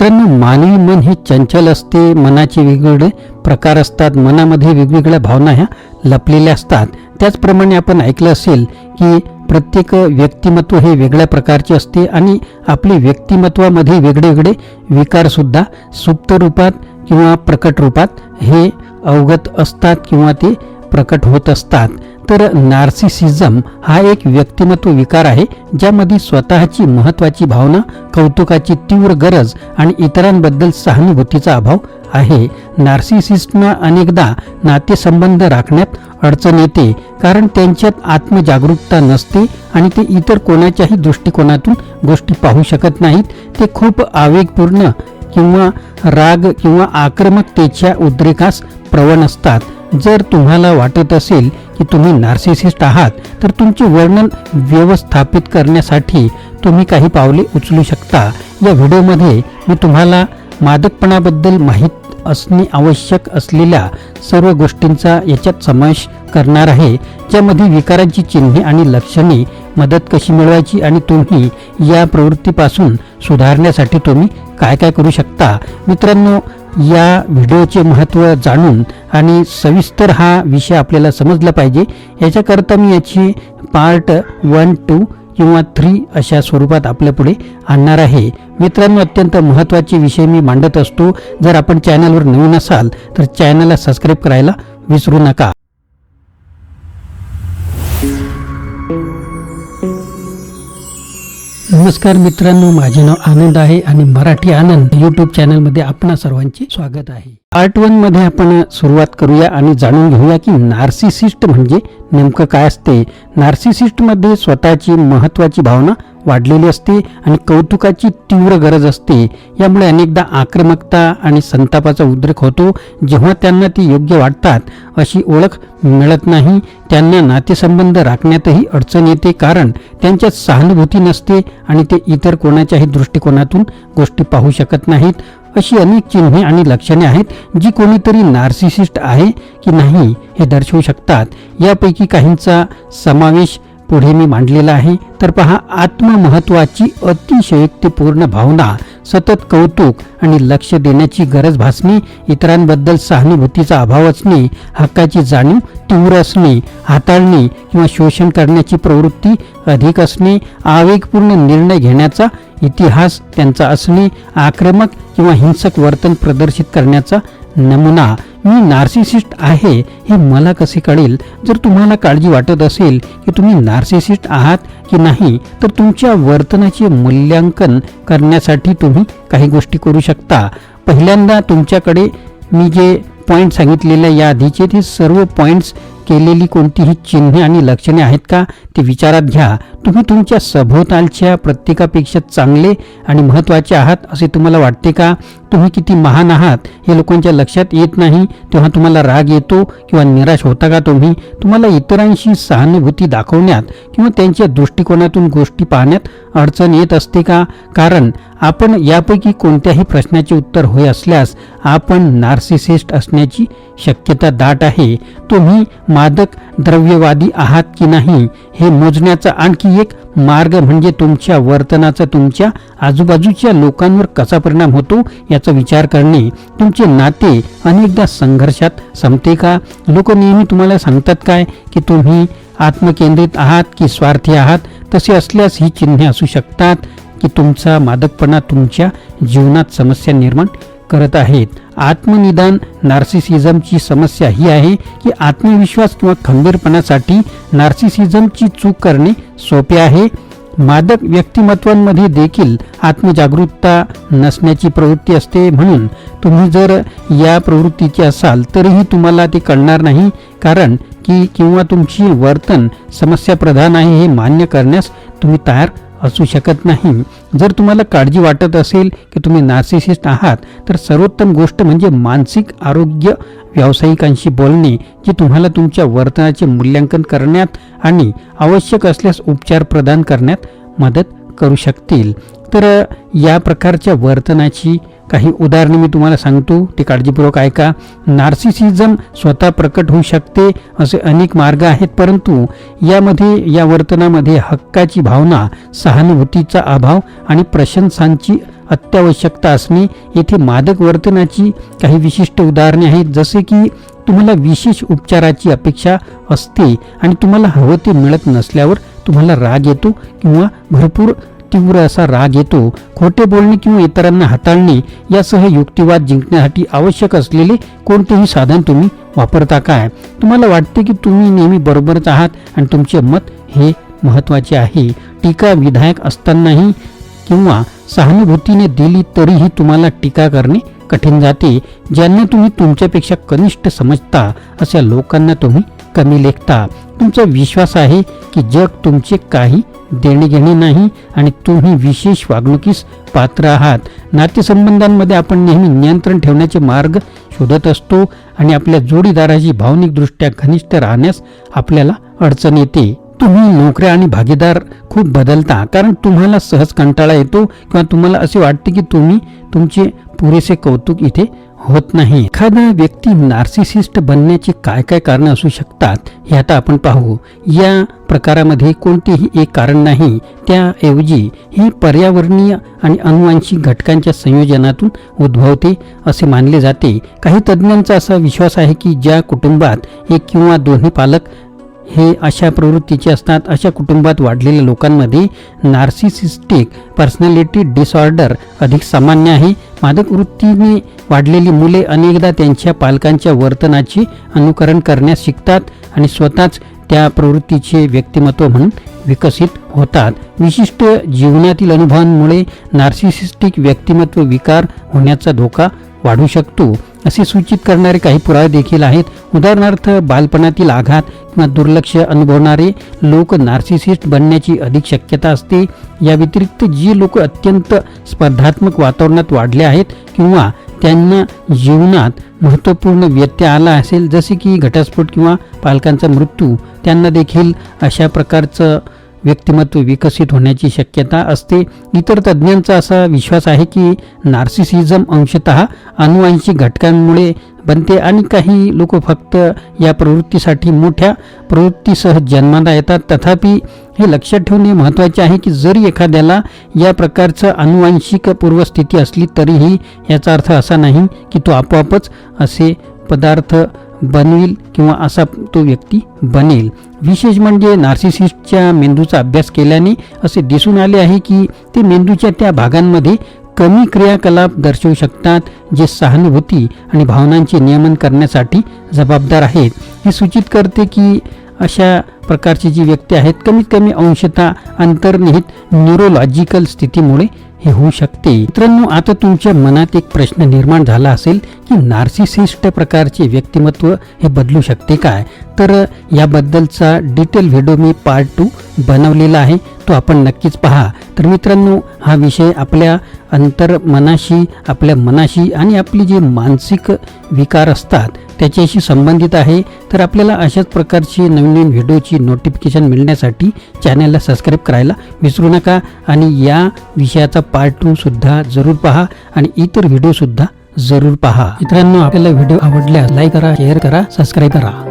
मित्रांनो मानवी मन हे चंचल असते मनाचे वेगवेगळे प्रकार असतात मनामध्ये वेगवेगळ्या भावना ह्या लपलेल्या असतात. त्याचप्रमाणे आपण ऐकलं असेल की प्रत्येक व्यक्तिमत्व हे वेगळ्या प्रकारचे असते आणि आपले व्यक्तिमत्वामध्ये वेगळे वेगळे विकारसुद्धा सुप्त रूपात किंवा प्रकट रूपात हे अवगत असतात किंवा ते प्रकट होत असतात. तर नार्सिसिझम हा एक व्यक्तिमत्व विकार आहे ज्यामध्ये स्वतःची महत्वाची भावना कौतुकाची तीव्र गरज आणि इतरांबद्दल सहानुभूतीचा अभाव आहे. नार्सिसिस्टना अनेकदा नातेसंबंध राखण्यात अडचण येते कारण त्यांच्यात आत्मजागरूकता नसते आणि ते इतर कोणाच्याही दृष्टिकोनातून गोष्टी पाहू शकत नाहीत. ते खूप आवेगपूर्ण किंवा राग किंवा आक्रमकतेच्या उद्रेकास प्रवण असतात. जर तुम्हाला वाटत असेल की तुम्ही नार्सिसिस्ट आहात तर तुमचे वर्णन व्यवस्थापित करण्यासाठी तुम्ही काही पावले उचलू शकता. या व्हिडिओमध्ये मी तुम्हाला मादकपणाबद्दल माहीत असणे आवश्यक असलेल्या सर्व गोष्टींचा याच्यात समावेश करणार आहे. ज्यामध्ये विकारांची चिन्हे आणि लक्षणे मदत कशी मिळवायची आणि तुम्ही या प्रवृत्तीपासून सुधारण्यासाठी तुम्ही काय काय करू शकता? मित्रांनो या व्हिडिओचे महत्त्व जाणून आणि सविस्तर हा विषय आपल्याला समजला पाहिजे. याच्याकरता मी याची पार्ट वन टू किंवा थ्री अशा स्वरूपात आपल्यापुढे आणणार आहे. मित्रांनो अत्यंत महत्त्वाचे विषय मी मांडत असतो. जर आपण चॅनलवर नवीन असाल तर चॅनलला सबस्क्राईब करायला विसरू नका. नमस्कार मित्रांनो माझे नाव आनंद आहे आणि मराठी आनंद युट्यूब चॅनलमध्ये आपणा सर्वांचे स्वागत आहे. पार्ट वनमध्ये आपण सुरुवात करूया आणि जाणून घेऊया की नार्सिसिस्ट म्हणजे नेमकं काय असते. नार्सिसिस्टमध्ये स्वतःची महत्वाची भावना वाढलेली असते आणि कौतुकाची तीव्र गरज असते. यामुळे अनेकदा आक्रमकता आणि संतापाचा उद्रेक होतो. जेव्हा त्यांना ती योग्य वाटतात अशी ओळख मिळत नाही. त्यांना नातेसंबंध राखण्यातही अडचण येते कारण त्यांच्यात सहानुभूती नसते आणि ते इतर कोणाच्याही दृष्टिकोनातून गोष्टी पाहू शकत नाहीत. अशी अनेक चिन्हे आणि लक्षणे आहेत जी कोणीतरी नार्सिसिस्ट आहे की नाही हे दर्शवू शकतात. यापैकी काहींचा समावेश पुढे मी मांडलेला आहे. तर पहा आत्ममहत्वाची अतिशयोक्तीपूर्ण भावना सतत कौतुक आणि लक्ष देण्याची गरज भासणे इतरांबद्दल सहानुभूतीचा अभाव असणे हक्काची जाणीव तीव्र असणे हाताळणे किंवा शोषण करण्याची प्रवृत्ती अधिक असणे आवेगपूर्ण निर्णय घेण्याचा इतिहास त्यांचा असणे आक्रमक किंवा हिंसक वर्तन प्रदर्शित करण्याचा नमुना मी नार्सिसिस्ट आहे हे मला कसे कळेल? जर तुम्हाला काळजी वाटत असेल की तुम्ही नार्सिसिस्ट आहात की नाही तर तुमच्या वर्तनाचे मूल्यांकन करण्यासाठी तुम्ही काही गोष्टी करू शकता. पहिल्यांदा तुमच्याकडे मी जे पॉईंट सांगितलेल्या या आधीचे ते सर्व पॉईंट्स केलेली कोणतीही चिन्हे आणि लक्षणे आहेत का ते विचारात घ्या. तुम्ही तुमच्या सभोवतालच्या प्रत्येकापेक्षा चांगले आणि महत्त्वाचे आहात असे तुम्हाला वाटते का? तुम्ही किती महान आहात हे लोकांच्या लक्षात येत नाही. तेव्हा तुम्हाला राग येतो किंवा निराश होता का तुम्ही? तुम्हाला इतरांशी सहानुभूती दाखवण्यात किंवा त्यांच्या दृष्टिकोनातून गोष्टी पाहण्यात अडचण येत असते का? कारण आपण यापैकी कोणत्याही प्रश्नाचे उत्तर होय असल्यास आपण नार्सिसिस्ट असण्याची शक्यता दाट आहे. तुम्ही मादक द्रव्यवादी आहात की नाही हे मोजण्याचा आणखी एक मार्ग म्हणजे तुमच्या वर्तनाचा तुमच्या आजूबाजूच्या लोकांवर कसा परिणाम होतो याचा विचार करणे. तुमचे नाते अनेकदा संघर्षात संपते का? लोक नेहमी तुम्हाला सांगतात काय? की तुम्ही आत्मकेंद्रित आहात की स्वार्थी आहात? तसे असल्यास ही चिन्हे असू शकतात की तुमचा मादकपणा तुमच्या जीवनात समस्या निर्माण करत आहेत. आत्मनिदान नार्सिसिझमची समस्या ही आहे की आत्मविश्वास किंवा खंबीरपणासाठी नार्सिसिझमची चूक करणे सोपे आहे. मादक व्यक्तिमत्वांमध्ये देखील आत्मजागरूकता नसण्याची प्रवृत्ती असते. म्हणून तुम्ही जर या प्रवृत्तीचे असाल तरीही तुम्हाला ते कळणार नाही. कारण की किंवा तुमची वर्तन समस्या प्रधान आहे हे मान्य करण्यास तुम्ही तयार असू शकत नाही. जर तुम्हाला काळजी वाटत असेल की तुम्ही नार्सिसिस्ट आहात तर सर्वोत्तम गोष्ट म्हणजे मानसिक आरोग्य व्यावसायिकांशी बोलणे जे तुम्हाला तुमच्या वर्तनाचे मूल्यांकन करण्यात आणि आवश्यक असल्यास उपचार प्रदान करण्यात मदत करू शकतील. तर या प्रकारच्या वर्तनाची काही उदाहरणे मी तुम्हाला सांगतो ते काळजीपूर्वक ऐका. नार्सिसिझम स्वतः प्रकट होऊ शकते असे अनेक मार्ग आहेत परंतु यामध्ये या वर्तनामध्ये हक्काची भावना सहानुभूतीचा अभाव आणि प्रशंसांची अत्यावश्यकता असणे येथे मादक वर्तनाची काही विशिष्ट उदाहरणे आहेत जसे की तुम्हाला विशेष उपचाराची अपेक्षा असते आणि तुम्हाला हवं ते मिळत नसल्यावर तुम्हाला राग येतो किंवा भरपूर तीव्र असा राग येतो खोटे बोलणे किंवा इतरांना हाताळणे यासह युक्तिवाद जिंकण्यासाठी आवश्यक असलेले कोणतेही साधन तुम्ही वापरता काय? तुम्हाला वाटते की तुम्ही नेहमी बरोबरच आहात आणि तुमचे मत हे महत्त्वाचे आहे. टीका विधायक असतानाही किंवा सहानुभूतीने दिली तरीही तुम्हाला टीका करणे कठीण जाते. ज्यांना तुम्ही तुमच्यापेक्षा कनिष्ठ समजता अशा लोकांना तुम्ही कमी लेखता. तुमचा विश्वास आहे की जग तुमचे काही देणे घेणे नाही आणि तुम्ही विशेष वागणुकीस पात्र आहात. नातेसंबंधांमध्ये आपण नेहमी नियंत्रण ठेवण्याचे मार्ग शोधत असतो आणि आपल्या जोडीदाराशी भावनिकदृष्ट्या घनिष्ठ राहण्यास आपल्याला अडचण येते. तुम्ही नोकऱ्या आणि भागीदार खूप बदलता कारण तुम्हाला सहज कंटाळा येतो किंवा तुम्हाला असे वाटते की तुम्ही तुमचे पुरेसे कौतुक इथे होत नाही. एखादा व्यक्ती नार्सिसिस्ट बनण्याची काय काय कारणं असू शकतात हे आता आपण पाहू. या प्रकारामध्ये कोणतेही एक कारण नाही. त्याऐवजी ही पर्यावरणीय आणि अनुवांशिक घटकांच्या संयोजनातून उद्भवते असे मानले जाते. काही तज्ज्ञांचा असा विश्वास आहे की ज्या कुटुंबात एक किंवा दोन्ही पालक हे अशा प्रवृत्तीचे असतात. अशा कुटुंबात वाढलेल्या लोकांमध्ये नार्सिसिस्टिक पर्सनॅलिटी डिसऑर्डर अधिक सामान्य आहे. मादक वृत्तीने वाढलेली मुले अनेकदा त्यांच्या पालकांच्या वर्तनाचे अनुकरण करण्यास शिकतात आणि स्वतःच त्या प्रवृत्तीचे व्यक्तिमत्व म्हणून विकसित होतात. विशिष्ट जीवनातील अनुभवांमुळे नार्सिसिस्टिक व्यक्तिमत्व विकार होण्याचा धोका वाढू शकतो. असे सूचित करणारे काही पुरावे देखील आहेत. उदाहरणार्थ बालपणातील आघात किंवा दुर्लक्ष अनुभवणारे लोक नार्सिसिस्ट बनण्याची अधिक शक्यता असते. या व्यतिरिक्त जी लोक अत्यंत स्पर्धात्मक वातावरणात वाढले आहेत किंवा त्यांना जीवनात महत्त्वपूर्ण व्यत्यय आला असेल जसे की घटस्फोट किंवा पालकांचा मृत्यू त्यांना देखील अशा प्रकारचं व्यक्तिमत्व विकसित होण्याची शक्यता असते. इतर तज्ज्ञांचा असा विश्वास आहे की नार्सिसिझम अंशतः अनुवांशिक घटकांमुळे बनते आणि काही लोक फक्त या प्रवृत्तीसाठी मोठ्या प्रवृत्तीसह जन्माला येतात. तथापि हे लक्षात ठेवणे महत्त्वाचे आहे की जरी एखाद्याला या प्रकारचं अनुवांशिक पूर्वस्थिती असली तरीही याचा अर्थ असा नाही की तो आपोआपच असे पदार्थ बनवेल किंवा असा तो व्यक्ती बनेल. विशेष म्हणजे नार्सिसिस्टच्या मेंदूचा अभ्यास केल्याने असे दिसून आले आहे की ते मेंदूच्या त्या भागांमध्ये कमी क्रियाकलाप दर्शवू शकतात जे सहानुभूती आणि भावनांचे नियमन करण्यासाठी जबाबदार आहेत. हे सूचित करते की अशा प्रकारची जी व्यक्ती आहेत कमीत कमी अंशतः अंतर्निहित न्यूरोलॉजिकल स्थितीमुळे हे होऊ शकते. मित्रांनो आता तुमच्या मनात एक प्रश्न निर्माण झाला असेल की नार्सिसिस्ट प्रकारचे व्यक्तिमत्व हे बदलू शकते काय? तर याबद्दलचा डिटेल व्हिडिओ मी पार्ट टू बनवलेला आहे तो आपण नक्कीच पहा. तर मित्रांनो हा विषय आपल्या अंतर मनाशी आपल्या मनाशी आणि आपली जे मानसिक विकार असतात त्याच्याशी संबंधित आहे. तर आपल्याला अशाच प्रकारची नवीन नवीन व्हिडिओची नोटिफिकेशन मिळण्यासाठी चॅनलला सबस्क्राईब करायला विसरू नका आणि या विषयाचा पार्ट टूसुद्धा जरूर पहा आणि इतर व्हिडिओसुद्धा जरूर पहा. मित्रांनो आपल्याला व्हिडिओ आवडल्यास लाईक करा शेअर करा सबस्क्राईब करा.